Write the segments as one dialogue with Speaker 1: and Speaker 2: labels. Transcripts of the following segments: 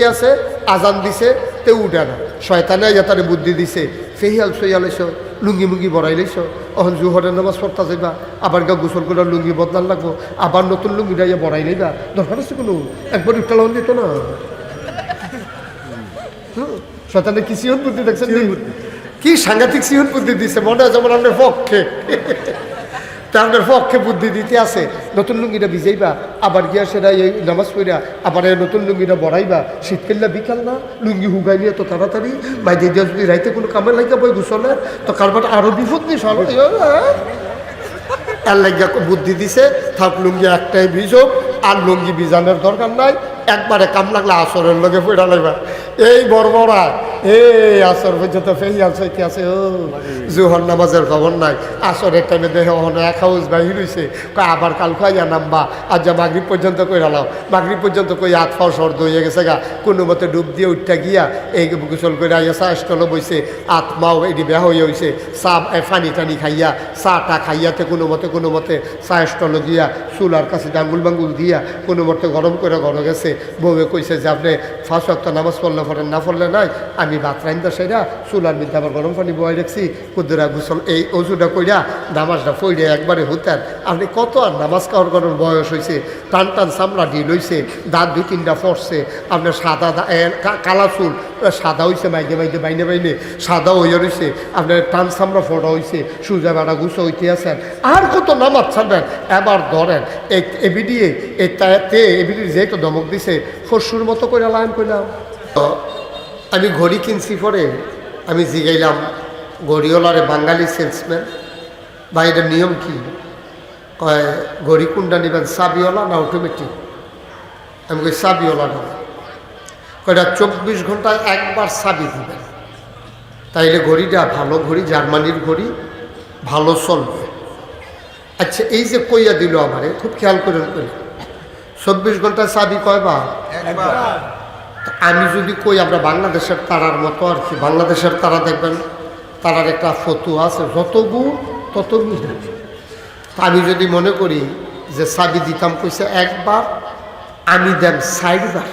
Speaker 1: শুইতে আছে আজান দিছে তে উঠে না। শয়তানে তারে বুদ্ধি দিছে ফেহিয়াল সইয়াল এসো লুঙ্গি মুঙ্গি বড়াই লইছো। অহন জুহরের নামাজ পড়তা যাইবা আবার গা গোসল করে লুঙ্গি বদলান লাগবো আবার নতুন লুঙ্গি ডাইয়া বড়াই লইবা। দরকার আছে কোনো? একবার উঠটা দিত না? শয়তানে কি সিহন বুদ্ধি দেখছেন কি সাংঘাতিক সিহন বুদ্ধি দিছে মনে হয় যেমন আপনার পক্ষে। তা আপনার পক্ষে বুদ্ধি দিতে আছে। নতুন লুঙ্গিটা ভিজাইবা, আবার গিয়া সেটা এই নামাজ পড়া আবার এই নতুন লুঙ্গিটা বড়াইবা। শীত শীতকালটা বিকাল না, লুঙ্গি হুগাই নিয়ে তো তাড়াতাড়ি। বাইরে দিয়ে যদি রাইতে কোনো কামে লাগে বই গুছলে, তো কারবার আরও বিপদ নেই সব এর লাগিয়া বুদ্ধি দিছে, থাক লুঙ্গি একটাই ভিজো, আর লুঙ্গি ভিজানোর দরকার নাই, একবারে কাম লাগলে আসরের লগে পড়া লাগবা এই বড়বড়া এই আসর পর্যন্ত ফেই আছে কি আছে? ও, জুহর নামাজের খবর নাই। আসরের টাইমে দেখে অহন এক হাউস বাহির কয়, আবার কাল খাইয়া নামবা। আজ যা মাগরিব পর্যন্ত কই হালাও মাগরিব পর্যন্ত কই হাত ফাও সর্দ হয়ে গেছে গা। কোনো মতে ডুব দিয়ে উঠটা গিয়া এই গোসল করে আইয়া চা স্টলে বইছে। আত্মাও এটি বেয়া হয়ে হইছে। চা ফানি টানি খাইয়া, চা টা খাইয়াতে কোনো মতে কোনো মতে চা স্টলে গিয়া চুলার কাছে ডাঙ্গুল বাঙ্গুল দিয়া কোনো মতে গরম করে ঘরে গেছে। বউয়ে কইছে যে, আপনি অক্ট নামাজ পড়লে পড়েন না পড়লে নাই আমি ভাত রাইন্দা সেরা চুলার মধ্যে আবার গরম পানি বয়ে রাখছি কুদুরা গুসল এই অজুটা কইরা নামাজটা পড়ে একবারে হতেন আপনি কত আর নামাজ খাওয়ার করার বয়স হয়েছে টান টান চামড়া দিয়ে লইছে দাঁত দুই তিনটা ফরছে আপনার সাদা এ, কালা চুল সাদা হইছে মাইনে মাইদে বাইনে বাইনে সাদা হইয়া রয়েছে আপনার টান চামড়া ফোটা হইছে সুজা বেড়া গুছো হইতে আছেন। আর কত নামাজ ছাড়বেন? এবার ধরেন এই এবিডিয়ে এই তে এবিডি যেহেতু দমক দিছে ফসুর মতো করে লাইন করলাম তো আমি ঘড়ি কিনছি পরে, আমি জিগাইলাম, ঘড়িওয়ালারে বাঙালি সেলসম্যান বা এটা নিয়ম কি? কয়, ঘড়ি কোনটা নেবেন, সাবিওয়ালা না অটোমেটিক আমি কই, সাবিওয়ালা না কয়টা চব্বিশ ঘন্টায় একবার সাবি দিবেন। তাইলে ঘড়িটা ভালো ঘড়ি, জার্মানির ঘড়ি, ভালো চলবে। আচ্ছা এই যে কইয়া দিল আমারে, খুব খেয়াল করেন কই চব্বিশ ঘন্টায় চাবি কয়বার? তা আমি যদি কই আমরা বাংলাদেশের তারার মতো আর কি, বাংলাদেশের তারা দেখবেন, তারার একটা ফতু আছে যত গুণ তত গুণ আমি যদি মনে করি যে চাবি দিতাম কইছে একবার, আমি দেন সাইডবার।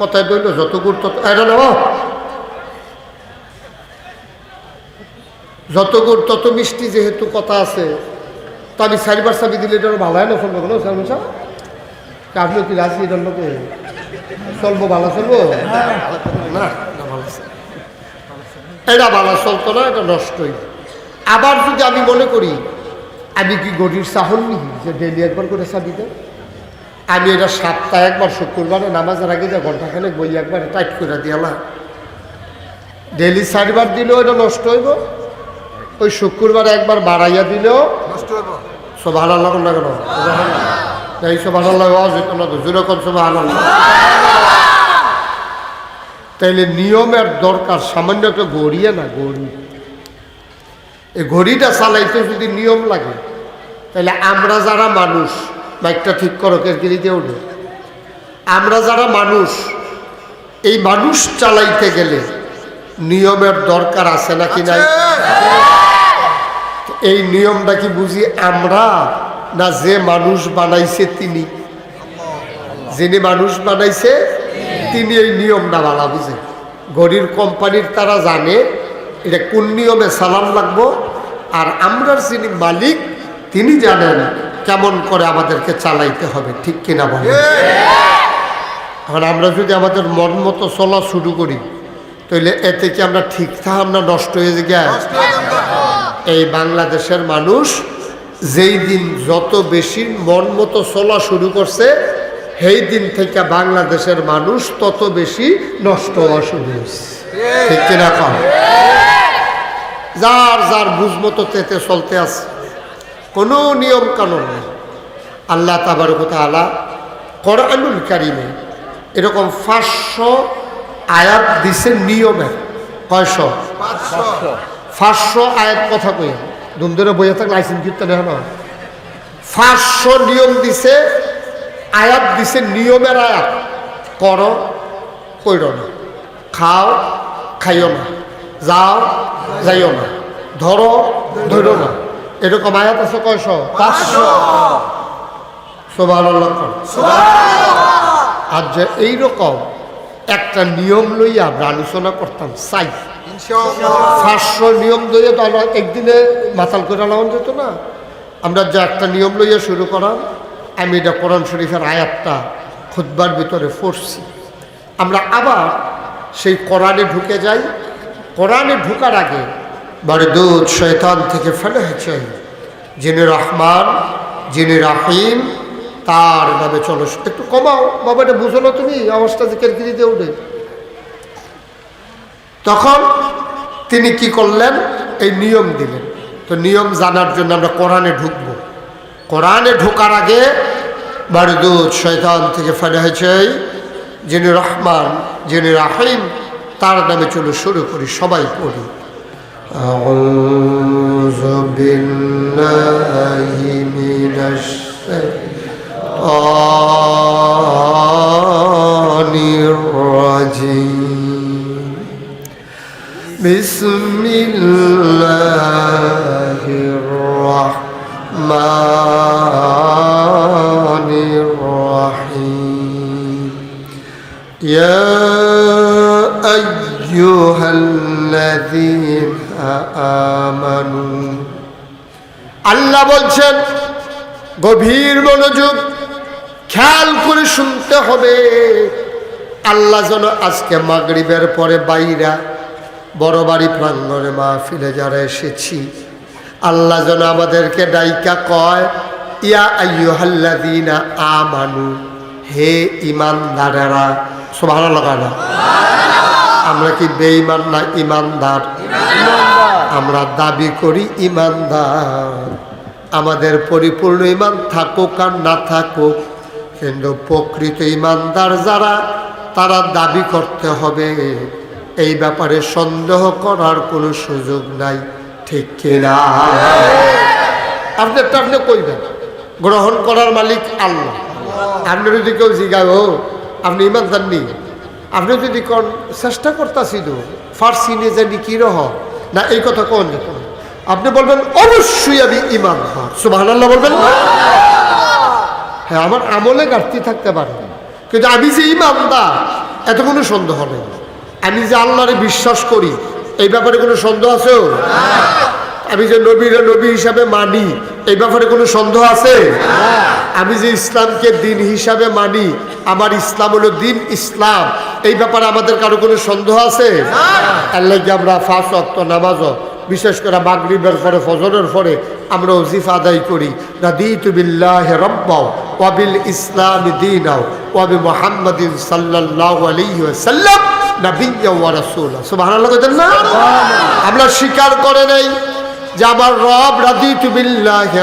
Speaker 1: কথায় বলল যত গুড় তত এটা নেব যত গুড় তত মিষ্টি যেহেতু কথা আছে, তো আমি চারিবার চাবি দিলে এটা ভালো হয় না চলবো কোনো সাহেব কি রাজি এটার লোকে চলবো ভালো চলবো? না। এটা ভালো চলতো না এটা নষ্টই আবার যদি আমি মনে করি আমি কি গরির চাহন নিহি যে ডেলি একবার করে চাবি দেয়? আমি এটা সপ্তাহে একবার শুক্রবারে নামাজের আগে যে ঘন্টাখানেক বই একবার টাইট করে দিয়ালাম ডেলি চারবার দিলেও এটা নষ্ট হইব ওই শুক্রবার একবার বাড়াইয়া দিলেও
Speaker 2: নষ্ট হইব।
Speaker 1: সব ভালো লাগুন না কেন? এই সব ভালো লাগে যেত না তো যেরকম সব ভালো তাইলে নিয়মের দরকার সামান্য একটা গড়িয়ে না গড়ি এই ঘড়িটা চালাইতে যদি নিয়ম লাগে তাহলে আমরা যারা মানুষ বাইকটা ঠিক করো কেরকিরি দিয়ে উঠে। আমরা যারা মানুষ এই মানুষ চালাইতে গেলে নিয়মের দরকার আছে নাকি নাই? এই নিয়মটা কি বুঝি আমরা? না যে মানুষ বানাইছে তিনি। যিনি মানুষ বানাইছে তিনি এই নিয়ম না ভালো বুঝে। ঘড়ির কোম্পানির তারা জানে এটা কোন নিয়মে সালাম লাগবো আর আমরার যিনি মালিক তিনি জানেন কেমন করে আমাদেরকে চালাইতে হবে ঠিক কিনা বলে এখন আমরা যদি আমাদের মন মতো চলা শুরু করি তাহলে এতে কি আমরা ঠিক থাকাম না নষ্ট হয়ে যায়? এই বাংলাদেশের মানুষ যেই দিন যত বেশি মন মতো চলা শুরু করছে, সেই দিন থেকে বাংলাদেশের মানুষ তত বেশি নষ্ট হওয়া শুরু হয়েছে। ঠিক যার যার বুঝ মতো তেতে চলতে আছে, কোনো নিয়ম কানুন নেই। আল্লাহ তাবারকতা আলা কোরআনুল কারিমে এরকম পাঁচশো আয়াত দিছে নিয়মে। কয়শো?
Speaker 2: পাঁচশো।
Speaker 1: আয়াত কথা কই দুমদরে বইয়া থাকলে আইসিন কীর্তন এখন পাঁচশো নিয়ম দিছে আয়াত দিছে নিয়মের আয়াত। কর কইর না। খাও খাইও না। যাও যাইও না। ধরো ধরো না। এরকম আয়াত আছে কয়শো? পাঁচশো। সোভান আর যে এইরকম একটা নিয়ম লইয়া আমরা আলোচনা করতাম চাই। পাঁচশো নিয়ম লইয়া তো একদিনে মাতাল করে লাগান যেত না। আমরা যে একটা নিয়ম লইয়া শুরু করাম, আমি এটা কোরআন শরীফের আয়াতটা খুদ্বার ভিতরে পড়ছি। আমরা আবার সেই কোরআনে ঢুকে যাই। কোরআনে ঢুকার আগে বড় দুধ শয়তান থেকে ফেলে হয়েছে। যিনি রহমান, যিনি রাহিম, তার নামে চলো। একটু কমাও বাবা এটা বুঝো না তুমি অবস্থা যে কেরকিরি দিয়ে উঠে। তখন তিনি কি করলেন? এই নিয়ম দিলেন। তো নিয়ম জানার জন্য আমরা কোরআনে ঢুকবো কোরআনে ঢোকার আগে বারদুদ শয়তান থেকে ফেলে হয়েছে যিনি রহমান যিনি রাহিম তার নামে চলো শুরু করি সবাই পড়ি أعوذ بالله من الشيطان الرجيم بسم الله الرحمن الرحيم يا أيها الذين آمنوا আল্লাহ বলছেন গভীর মনোযোগ খেয়াল করে শুনতে হবে আল্লাহ যেন আজকে মাগরিবের পরে বাইরা বড় বাড়ি প্রাঙ্গণে মাহফিলে যারা এসেছি আল্লাহ যেন আমাদেরকে ডাইকা কয় ইয়া আইয়ুহাল্লাযীনা আমানু হে ইমানদারেরা সুবহানাল্লাহ লাগায় না? আমরা কি বেঈমান না ইমানদার আমরা দাবি করি ইমানদার আমাদের পরিপূর্ণ ইমান থাকুক আর না থাকুক কিন্তু প্রকৃত ইমানদার যারা তারা দাবি করতে হবে। এই ব্যাপারে সন্দেহ করার কোনো সুযোগ নাই। ঠিক কিনা আপনি একটা আপনি কইবেন, গ্রহণ করার মালিক আল্লাহ। আপনি যদি কেউ জিগায়, ও, আপনি ইমান জাননি আপনি যদি কোন চেষ্টা করতেছি তো, ফার্সি নিয়ে জানি কি রহ? না, এই কথা কোন আপনি বলবেন, অবশ্যই আমি ইমান সুবাহ বলবেন হ্যাঁ আমার আমলে ঘাটতি থাকতে পারে। কিন্তু আমি যে ইমানদার, এত কোনো সন্দেহ নেই। আমি যে আল্লাহরে বিশ্বাস করি এই ব্যাপারে কোনো সন্দেহ আছে? আমি যে নবীর নবী হিসাবে মানি, এই ব্যাপারে কোনো সন্দেহ আছে? আমি যে ইসলামকে দিন হিসাবে মানি, আমার ইসলাম হলো দিন ইসলাম। এই ব্যাপারে আমাদের কারও কোনো সন্দেহ আছে? আল্লাহকে আমরা ফাঁস অক্ত নামাজও বিশেষ করে মাগরিবের পরে, ফজরের পরে আমরা ওজিফা আদায় করি। রাদিতু বিল্লাহ রব্বাও ওয়াবিল ইসলাম দিনাও ওয়াবি মুহাম্মাদিন সাল্লাল্লাহু আলাইহি ওয়াসাল্লাম। আমরা স্বীকার করে নেই যে আমার রব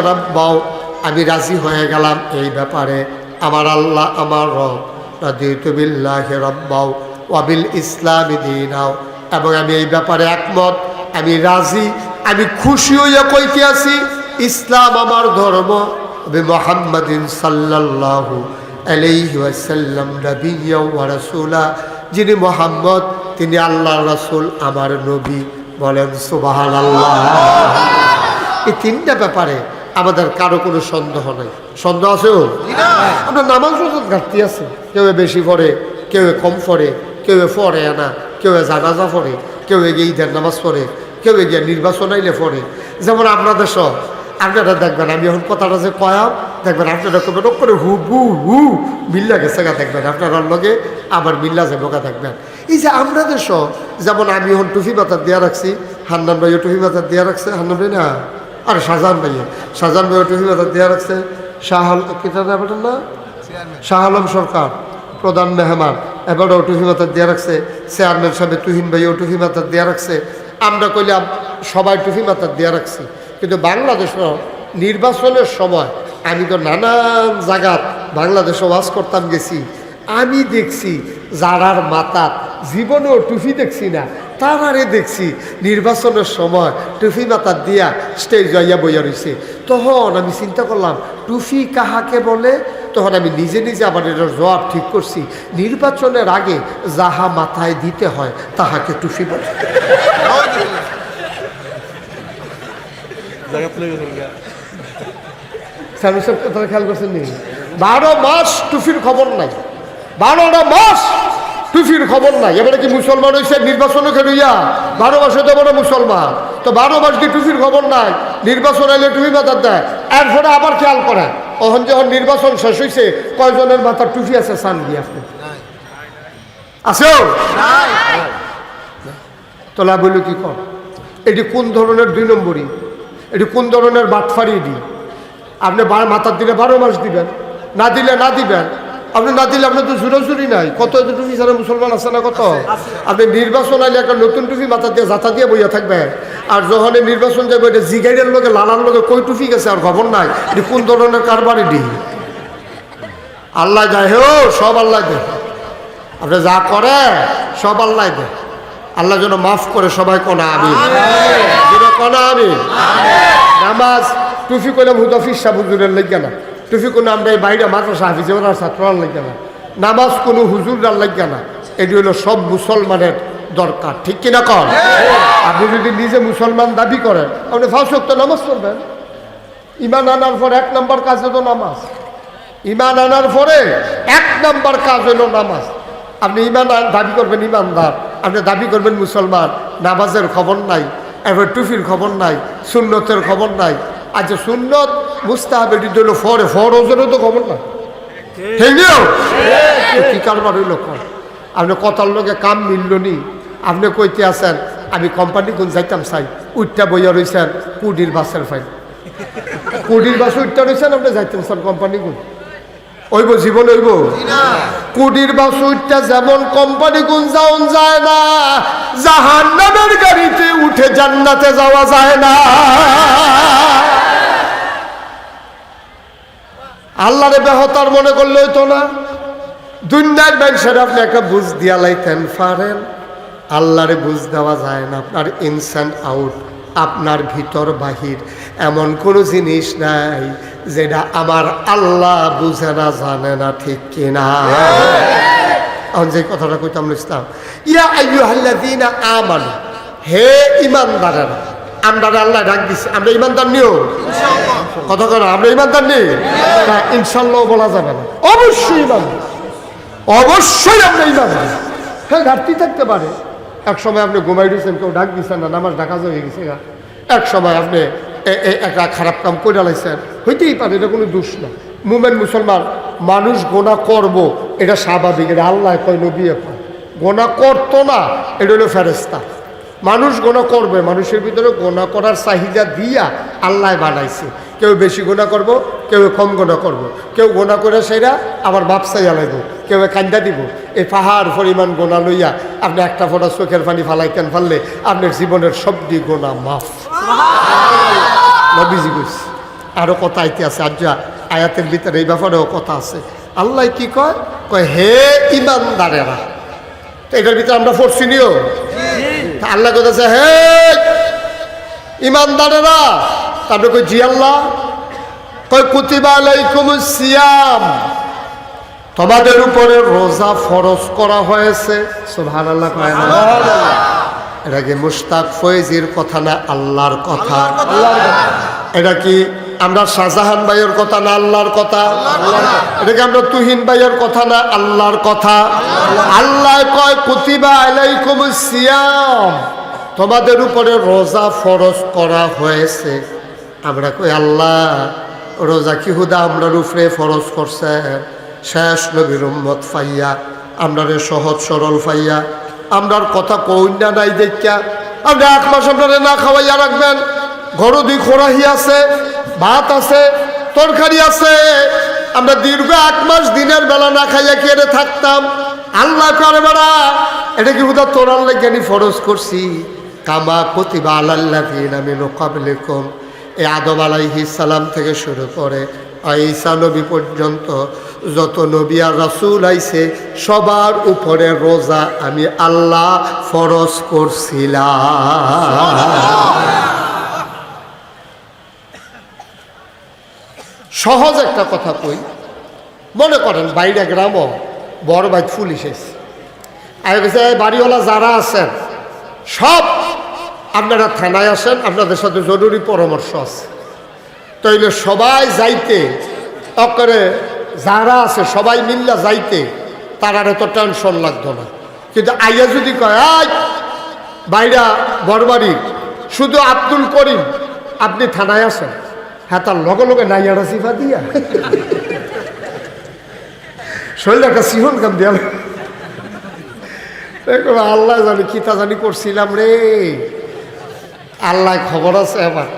Speaker 1: রব্বাও। আমি রাজি হয়ে গেলাম এই ব্যাপারে। আমার আল্লাহ আমার রব রাদিতু বিল্লাহ রব্বাও ওয়াবিল ইসলাম দিনাও। এবং আমি এই ব্যাপারে একমত। আমি রাজি, আমি খুশি হইয়া কইতে আছি, ইসলাম আমার ধর্ম আমি মোহাম্মদিন সাল্লাল্লাহু আলাইহি ওয়াসাল্লাম নবিয়্যা ওয়া রাসূলা। যিনি মোহাম্মদ, তিনি আল্লাহ রাসূল, আমার নবী বলেন সুবহানাল্লাহ। এই তিনটা ব্যাপারে আমাদের কারও কোনো সন্দেহ নাই। সন্দেহ আছেও আমরা নামাজ রোজার ঘাটতি আছে। কেউ বেশি পড়ে, কেউ কম পড়ে, কেউ পড়ে না, কেউ জানাজা পড়ে, কেউ এগিয়ে ঈদের নামাজ পড়ে, কেউ এগিয়ে নির্বাচন আইলে পড়ে। যেমন আপনাদের সব, আপনারা দেখবেন, আমি এখন কথাটা যে কয়াম দেখবেন আপনারা করবেন ও করে হু বু হু মিল্লা গেছে গা দেখবেন। আপনার লগে আবার মিল্লা যাব গা দেখবেন। এই যে আপনাদের সব যেমন আমি এখন টুফি মাথার দেওয়া রাখছি হান্নান ভাইও টুফি মাথার দেওয়া রাখছে হান্নান ভাই না? আর শাহজাহান ভাইয়ে শাহজাহান ভাইও টুফি মাথার দেওয়া রাখছে। শাহ ব্যাপারটা না? শাহ আলম সরকার প্রধান মেহমান। এবারও টুফি মাথার দেওয়া রাখছে। চেয়ারম্যান সাহেব তুহিন ভাইও টুফি মাথার দেওয়া রাখছে। আমরা কইলাম সবাই টুফি মাথার দেওয়া রাখছি। কিন্তু বাংলাদেশ নির্বাচনের সময় আমি তো নানান জায়গাত বাংলাদেশে ওয়াজ করতাম, গেছি। আমি দেখছি যারার মাথাত জীবনেও টুফি দেখছি না, তারারে দেখছি নির্বাচনের সময় টুফি মাথার দিয়া স্টেজ যাইয়া বইয়া রয়েছে তখন আমি চিন্তা করলাম টুফি কাহাকে বলে? তখন আমি নিজে নিজে আবার এটার জবাব ঠিক করছি, নির্বাচনের আগে যাহা মাথায় দিতে হয় তাহাকে টুফি বলে। স্যামসং কথা খেয়াল করছেন নি? বারো মাস টুফির খবর নাই। বারোটা মাস টুফির খবর নাই। এবারে কি মুসলমান হয়েছে নির্বাচনে খেলুইয়া বারো মাসে তো বড় মুসলমান। তো বারো মাস কি টুফির খবর নাই? নির্বাচন এলে টুপি মাথার দেয়। এরপরে আবার খেয়াল করে ওখান যখন নির্বাচন শেষ হয়েছে কয়জনের মাথার টুফি আছে সান দিয়ে আপনি? আছেও তোলা বলল কি কর? এটি কোন ধরনের দুই নম্বরই? এটি কোন ধরনের বাটফারি দি আপনি মাথার দিলে বারো মাস দিবেন না দিলে না দিবেন। আপনি না দিলে আপনার তো জুরোজুরি নাই। কত টুপি ছাড়া মুসলমান আছে না কত? আপনি নির্বাচন আইলে একটা নতুন টুপি মাথা দিয়ে যাতা দিয়ে বইয়া থাকবে আর যখন নির্বাচন যাবে এটা জিগাইডের লোকে লালার লোকে কই টুপি গেছে আর খবর নাই? এটি কোন ধরনের কারবারি দি আল্লাহ যায় হে সব আল্লাহ দেয়। আপনি যা করে সব আল্লাহ দেয়। আল্লাহ যেন মাফ করে সবাই কোনা আমি কোনা আমি নামাজ টুফি করলাম হুদফিস সাহ হুজুরের লেগে না। টুফি কোনো আমরা এই বাইরে মাদ্রাসা হাফিজে ওনার ছাত্রার লেগে না। নামাজ কোনো হুজুরার লেগে না। এটি হলো সব মুসলমানের দরকার। ঠিক কিনা কর আপনি যদি নিজে মুসলমান দাবি করেন, আপনি ফাঁসক তো নামাজ পড়বেন। ইমান আনার পর এক নম্বর কাজ হলো নামাজ। ইমান আনার পরে এক নম্বর কাজ হলো নামাজ। আপনি ইমান দাবি করবেন ইমানদার, আপনি দাবি করবেন মুসলমান। নামাজের খবর নাই, এবার টুফির খবর নাই, সুন্নতের খবর নাই। আচ্ছা সুন্নত মুস্তাহাব এটি হলো ফরে ফরজেরও তো খবর নিও কি কারবার হইল আপনি কথার লোকে কাম মিলল নি। আপনি কইতে আছেন, আমি কোম্পানি কোন যাইতাম চাই উঠটা বইয়া রয়েছেন কুডির বাসের ফাইল কুডির বাসে উঠটা রয়েছেন আপনি যাইতাম স্যার কোম্পানি কোন ওইব জীবন ওইব কুডির বাস উঠটা যেমন কোম্পানি গুণ যাওন যায় না জাহান নামের গাড়িতে উঠে জান্নাতে যাওয়া যায় না। আল্লাহরে বেহতার মনে করলেই তো না। দুনিয়ার মানুষের আপনি একটা বুঝ দিয়া লাইতেন পারেন আল্লাহরে বুঝ দেওয়া যায় না, আপনার ইনসান আউট আপনার ভিতর বাহির। এমন কোনো জিনিস নাই যেটা আমার আল্লাহ বুঝে না, জানে না, ঠিক কিনা। এখন যে কথাটা কইতাম ইয়া আইয়ুহাল্লাযীনা আমানু, হে ইমানদারেরা আমরা আল্লাহ ডাক দিছে। আমরা ইমানদার নিও। কথা কথা আমরা ইমানদার নেই? না ইনশাল্লাহ বলা যাবে না। অবশ্যই ইমানদার অবশ্যই আমরা ইমানদার হ্যাঁ ঘাটতি থাকতে পারে। এক সময় আপনি ঘুমাই দিয়েছেন কেউ ডাক দিচ্ছেন না নামাজ ডাকা হয়ে গেছে। এক সময় আপনি একটা খারাপ কাম করে লাইছেন। হইতেই পারে এটা কোনো দোষ না। মুমেন মুসলমান মানুষ গোনা করব এটা স্বাভাবিক এটা আল্লাহ কয় নবী কয়। গোনা করতো না এটা হলো ফেরেস্তা মানুষ গোনা করবে মানুষের ভিতরে গোনা করার চাহিদা দিয়া আল্লাহ বানাইছে। কেউ বেশি গোনা করব কেউ কম গোনা করব। কেউ গোনা করে সেরা আবার বাপসাই আলাইব কেউ কান্দা দিব। এই পাহাড় পরিমাণ গোনা লইয়া আপনি একটা ফোটা চোখের পানি ফালাইতেন ফাললে আপনার জীবনের সবটি গোনা মাফ। নবীজি কইছে আরও কথা আইতে আছে আজ যা আয়াতের ভিতরে এই ব্যাপারেও কথা আছে। আল্লাহ কি কয়? কয় হে ইমানদারেরা তো এটার ভিতরে আমরা পড়ছি নিও আল্লাহ কোথাছে হে ইমানদারেরা তারপরে কই জি আল্লাহ। কই কুতিবা আলাইকুম সিয়াম। তোমাদের উপরে রোজা ফরজ করা হয়েছে। সুবহানাল্লাহ কয় না? এটা কি মুশতাক ফয়েজির কথা না আল্লাহর কথা। এটা কি আমরা শাহজাহান ভাইয়ের কথা না, আল্লাহর কথা? এটা কি আমরা তুহিন ভাইয়ের কথা না, আল্লাহর কথা? আল্লাহ কয়, কুতিবা আলাইকুম সিয়াম। তোমাদের উপরে রোজা ফরজ করা হয়েছে। আমরা কই, আল্লাহ, রোজা কি হুদা আমরার উপরে ফরজ করছে? শেষ নবীর উম্মত ফাইয়া, আমরারে সহজ সরল ফাইয়া, আমরার কথা কন্যা নাই দেখা আপনি এক মাস আপনারে না খাওয়াইয়া রাখবেন। ঘরও দুই খোরাহি আছে। ভাত আছে, তরকারি আছে। আমরা দীর্ঘ এক মাস দিনের বেলা না খাইয়া কেড়ে থাকতাম? আল্লাহ করে বেড়া, এটা কি হুদা তোরার লেগে ফরজ করছি? কামা প্রতিভা আল্লাহ আমি লোকাবলিকম এই আদম আলাইহি সালাম থেকে শুরু করে ঈসা নবী পর্যন্ত যত নবী আর রাসূল আইছে, সবার উপরে রোজা আমি আল্লাহ ফরজ করছিলাম। সহজ একটা কথা কই। মনে করেন, বাইরে গ্রামও বড় বাইক পুলিশ এসে আর গেছে বাড়িওয়ালা যারা আছেন, সব আপনারা থানায় আসেন, আপনাদের সাথে জরুরি পরামর্শ আছে। তাইলে সবাই যাইতে অকরে যারা আছে, সবাই মিল্লা যাইতে, তার আর এত টেনশন লাগতো না। কিন্তু আইয়া যদি কয় আয় বাইরা বরবাড়ি শুধু আব্দুল করিম, আপনি থানায় আসেন। হ্যাঁ তার লগে লগে নাইয়ারা সিফা দিয়া। শরীর একটা সিহন কাম দিয়া। আল্লাহ জানি কি তা জানি করছিলাম রে। আল্লাহ খবর আছে আমার।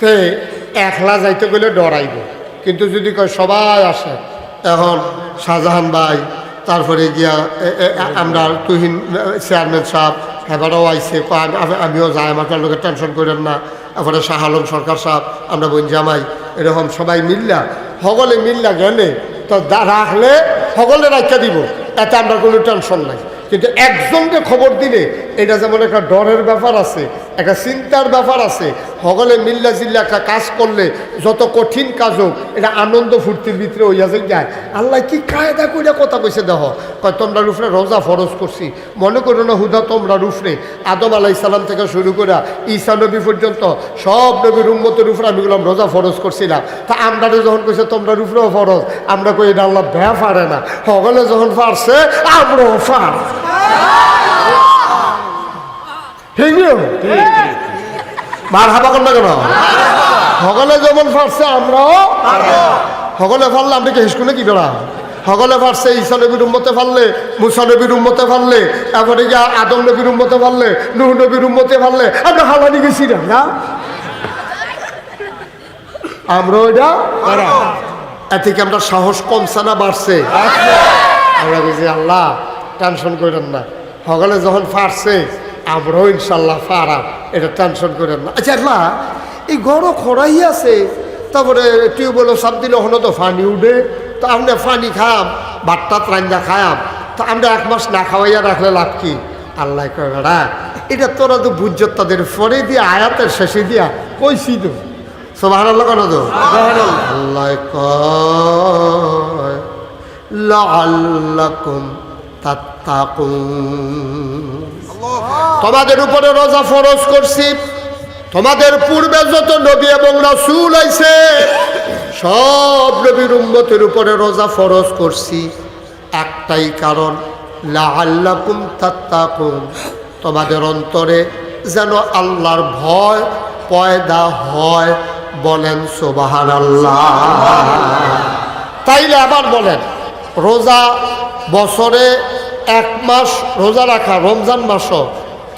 Speaker 1: তে, একলা যাইতে গেলে ডরাইব। কিন্তু যদি কয় সবাই আসে, এখন শাহজাহান ভাই, তারপরে গিয়া আমরা তুহিন চেয়ারম্যান সাহেব হেবারও আইসে। আমিও যাই, আমার লোকের টেনশন করেন না। এবারে শাহ আলম সরকার সাহেব, আমরা বোন জামাই, এরকম সবাই মিল্লা। সকলে মিল্লা গেলে তো রাখলে সকলে রাখা দিব। এতে আমরা কোনো টেনশন নাই। কিন্তু একজনকে খবর দিলে এটা যেমন একটা ডরের ব্যাপার আছে, একটা চিন্তার ব্যাপার আছে সকলে মিল্লা জিল্লা একটা কাজ করলে যত কঠিন কাজ হোক, এটা আনন্দ ফুর্তির ভিতরে হইয়া যে যায় আল্লাহ কি কায়দা করে কথা কইছে দেহ কয়, তোমরা রুফরে রোজা ফরজ করছি। মনে করো না, হুদা, তোমরা রুফরে। আদম আলাই সালাম থেকে শুরু করে ঈসা নবী পর্যন্ত সব নবীর উম্মতের উপরে আমি বললাম, রোজা ফরজ করছিলাম তা আমরা যখন কইছে, তোমরা রুফরেও ফরজ, আমরা কই, এটা আল্লাহ ভ্যা পারে না। সকলে যখন পারছে আমরাও ঠিক মার হাবা কেন? সকলে যেমন পারছে আমরাও সকলে পারলে আপনি কি কি বেড়া? সকলে পারছে ঈশা নবীর উম্মতে পারলে মুসা নবীর উম্মতে পারলে তারপরে গিয়া আদম নবীর উম্মতে পারলে নুহ নবীর উম্মতে পারলে আমরা হালানি গেছি না? না আমরা ওইটা এতে কি আমরা সাহস কমছে না বাড়ছে। আমরা বুঝি আল্লাহ টেনশন করেন না। সকলে যখন পারছে আমরাও ইনশাল্লাহ পারাম এটা টেনশন করেন না। আচ্ছা আল্লাহ এই গড় খরাই আছে, তারপরে টিউবওয়েলও সাপ দিলে হলো তো ফানি উঠে, তো আমরা ফানি খাম বাট্টা ত্রাঞ্জা খায়াম, তো আমরা এক মাস না খাওয়াইয়া রাখলে লাভ কি? আল্লাহ কয়, বেড়া, এটা তোরা তো বুঝত তাদের পরে দিয়ে, আয়াতের শেষে দিয়া কইছি তো। সোভার আল্লাহ কেন তো? আল্লাহ কয়, লাআল্লাকুম তাত্তাকুন। তোমাদের উপরে রোজা ফরজ করছি। তোমাদের পূর্বে যত নবী এবং রাসূল আইছে, সব নবীর উম্মতের উপরে রোজা ফরজ করছি। একটাই কারণ, লাআল্লাকুম তাত্তাকুন। তোমাদের অন্তরে যেন আল্লাহর ভয় পয়দা হয় বলেন সুবহানাল্লাহ। তাইলে আবার বলেন, রোজা বছরে এক মাস রোজা রাখা, রমজান মাস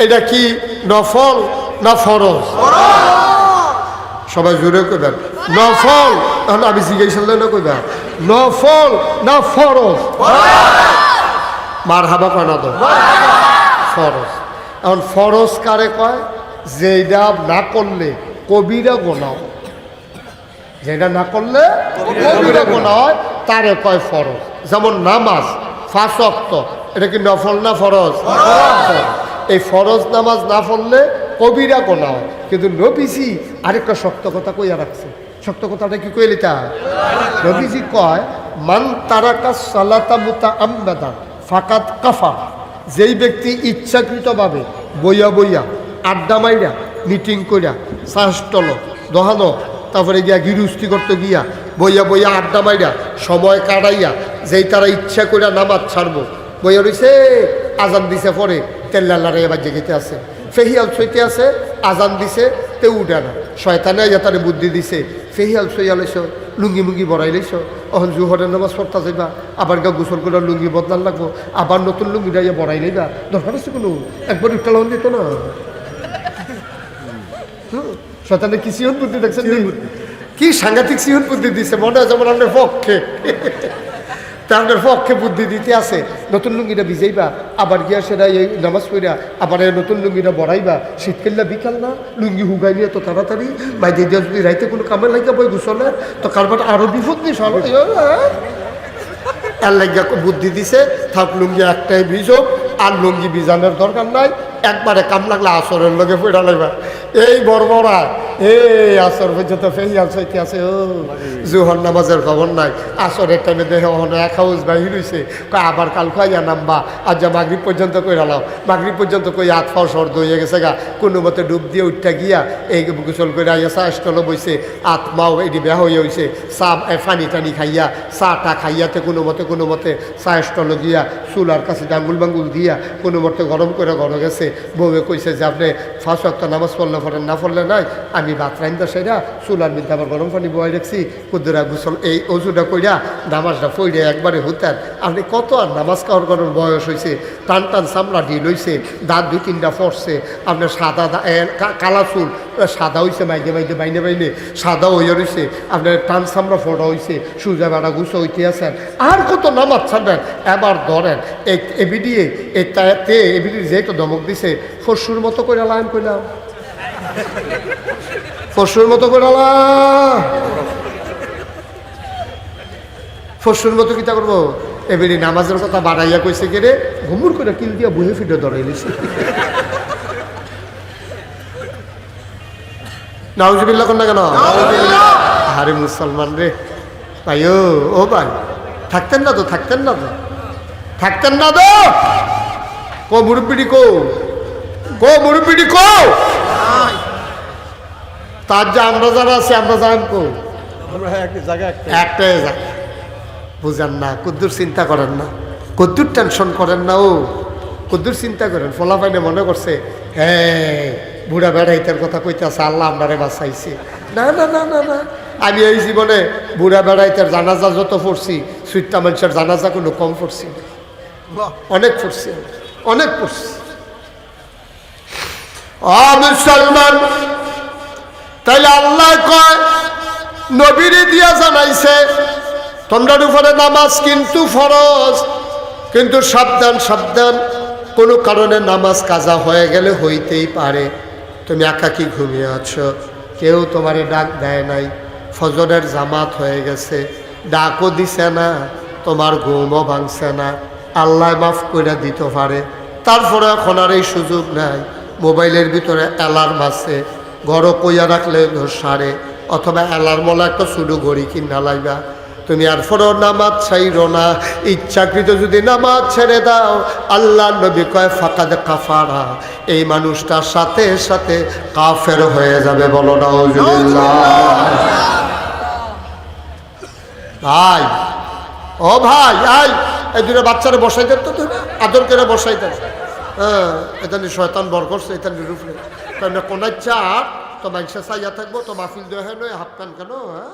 Speaker 1: এটা কি নফল না ফরজ? সবাই জুড়ে কইবেন, নফল এখন আমি জিজ্ঞাসা না কইবেন নফল না ফরজ? মার হাবা কয় না তো? ফরজ। এখন ফরজ কারে কয়? যেটা না করলে কবিরা গোনাও যেটা না করলে কবিরা গোনা হয়, তারে কয় ফরজ। যেমন নামাজ ফাঁস অক্ত এটা কি নফল না ফরজ। এই ফরজ নামাজ না পড়লে কবিরা হয়। কিন্তু নবীজি আরেকটা শক্ত কথা কইয়া রাখছে। শক্ত কথাটা কি কইলি তা? নবীজি কয় মান তারাকা সালাতা মুতা আম্বাদা ফাকাত কাফা যেই ব্যক্তি ইচ্ছাকৃতভাবে বইয়া বইয়া আড্ডা মাইরা মিটিং কইরা শাসটল দহানো তারপরে গিয়া গিরুস্তি করতে গিয়া বইয়া বইয়া আড্ডা মাইরা সময় কাটাইয়া যেই তারা ইচ্ছা কইরা নামাজ ছাড়বো বইয়া রইছে আজান দিছে পরে তেল্লাল্লারে এবার জেগেতে আছে। ফেহিয়াল ছইতে আছে আজান দিছে তে উঠে না। শয়তানে আইয়া তারে বুদ্ধি দিছে ফেহিয়াল ছইয়া লইছ লুঙ্গি মুঙ্গি বড়াই লইছ। অহন জুহরের নামাজ পড়তা যাইবা আবার গা গোসল করে লুঙ্গি বদলান লাগবো আবার নতুন লুঙ্গি ডাইয়া বড়াই লইবা। দরকার আছে কোনো? একবার উঠটা দিত না? শয়তানে কি সিহন বুদ্ধি দেখছেন কি সাংঘাতিক সিহন বুদ্ধি দিছে মনে হয় যেমন আমাদের পক্ষে। তা আমাদের পক্ষে বুদ্ধি দিতে আছে। নতুন লুঙ্গিটা ভিজাইবা, আবার গিয়া সেটা এই নামাজ পড়া আবার এই নতুন লুঙ্গিটা বড়াইবা। শীতকালটা বিকাল না, লুঙ্গি হুগাই নিয়ে তো তাড়াতাড়ি। বাইরে দিয়ে যদি রাইতে কোনো কামে লাগে বই গুছলে, তো কারবার আরও বিপদ নেই, সব এর লাগিয়া বুদ্ধি দিছে, থাক, লুঙ্গি একটাই ভিজো, আর লুঙ্গি ভিজানোর দরকার নাই। একবারে কাম লাগলে আসরের লগে পড়া লাগবা এই বড় এই আসর পর্যন্ত ফেহিয়াল সইতে আছে, ও, জুহর নামাজের খবর নাই। আসরের টাইমে দেখে ওখানে এক হাউস বাহির কয়, আবার কাল খাইয়া নামবা। আজ যা মাগরিব পর্যন্ত কই রালাম মাগরিব পর্যন্ত কই হাত ফাও সর্দ হয়ে গেছে গা। কোনো মতে ডুব দিয়ে উঠটা গিয়া এই গোসল করে আইয়া চা স্টলে বইছে। আত্মাও এটি বেয়া হয়ে হইছে। চা পানি টানি খাইয়া চাটা খাইয়াতে কোনো মতে কোনো মতে চা স্টলে গিয়া চুলার কাছে ডাঙ্গুল বাঙ্গুল দিয়া কোনো মতে গরম করে ঘরে গেছে। বউয়ে কইছে যে আপনি ফার্স্ট ওয়াক্ত নামাজ পড়লে পড়েন না পড়লে নাই, আমি ভাত রাইন্দা সেরা, চুলার মধ্যে আবার গরম পানি বয়ে রাখছি কুদ্দুরা গুসল, এই অজুটা কইরা নামাজটা পড়ে একবারে হতেন আপনি কত আর নামাজ খাওয়ার করার বয়স হয়েছে টান টান চামড়া ঢিল হয়েছে দাঁত দুই তিনটা ফরছে, আপনার সাদা কালা চুল সাদা হয়েছে মাইনে মাইনে বাইনে বাইনে সাদা হইয়া রয়েছে আপনার টান চামড়া ফোটা হয়েছে সুজা বেড়া গুছো হইতে আছেন। আর কত নামাজ ছাড়বেন? এবার ধরেন, এই এবিডিয়ে এই তে এবিডি যেহেতু ধমক দিছে, ফসুর মতো করে লাইন কইলাম। ফসুর মতো করে লাম ফসুর মতো কিতা করব? এবারে নামাজের কথা বাড়াইয়া কইছে কে রে? ঘুমুর করে কিল দিয়া বুহে ফিটে ধরে লিছে নাউজুবিল্লাহ কোন না কেন? আরে মুসলমান রে। ভাই ও ভাই, থাকতেন না তো, থাকতেন না তো। থাকতেন না তো? কো মুরব্বিডি কো। কো মুরব্বিডি কো! তার যে আমরা যারা আছি আমরা যান কো? একটাই। যায় বুঝেন না কদ্দুর চিন্তা করেন না। কদ্দুর টেনশন করেন না ও। কদ্দুর চিন্তা করেন ফলাফাইনে মনে করছে হ্যাঁ বুড়া বেড়াইতের কথা কইতেছে আল্লাহ আপনারে বাঁচাইছে। না না না না না। আমি এই জীবনে বুড়া বেড়াইতের জানাজা যত পড়ছি সুইটটা মানুষের জানাজা কোনো কম পড়ছি অনেক পড়ছি অনেক পড়ছি। মুসলমান, তাইলে আল্লাহ কয়, নবীরে দিয়া জানাইছে, তোমরার উপরে নামাজ কিন্তু ফরজ, কিন্তু সাবধান সাবধান, কোনো কারণে নামাজ কাজা হয়ে গেলে হইতেই পারে। তুমি একাকি ঘুমিয়ে আছো, কেউ তোমারে ডাক দেয় নাই, ফজরের জামাত হয়ে গেছে, ডাকও দিছে না, তোমার ঘুমও ভাঙছে না, আল্লাহ মাফ করে দিতে পারে তারপরে এখন আর এই সুযোগ নাই। মোবাইলের ভিতরে অ্যালার্ম আছে, ঘরও কইয়া রাখলে সারে, অথবা অ্যালার্মলা একটা শুধু ঘড়ি কিনা লাইবা। তুমি আর ফরো নামাজ ছাইরো না, ইচ্ছাকৃত যদি নামাজ ছেড়ে দাও আল্লাহ নবী কয়, ফাঁকাদ কাফারা। এই মানুষটার সাথে সাথে কাফের হয়ে যাবে বলো না ভাই, ও ভাই আই এই দুটো বাচ্চারা বসাই দেন তো তুমি আদর করে বসাই দেন। হ্যাঁ এটা শয়তান বর করছে, এটা রূপে কারণ কোনার চার তো মানুষের চাইয়া থাকব, তো মাহফিল দেওয়া হয় নয় হাফ কেন হ্যাঁ?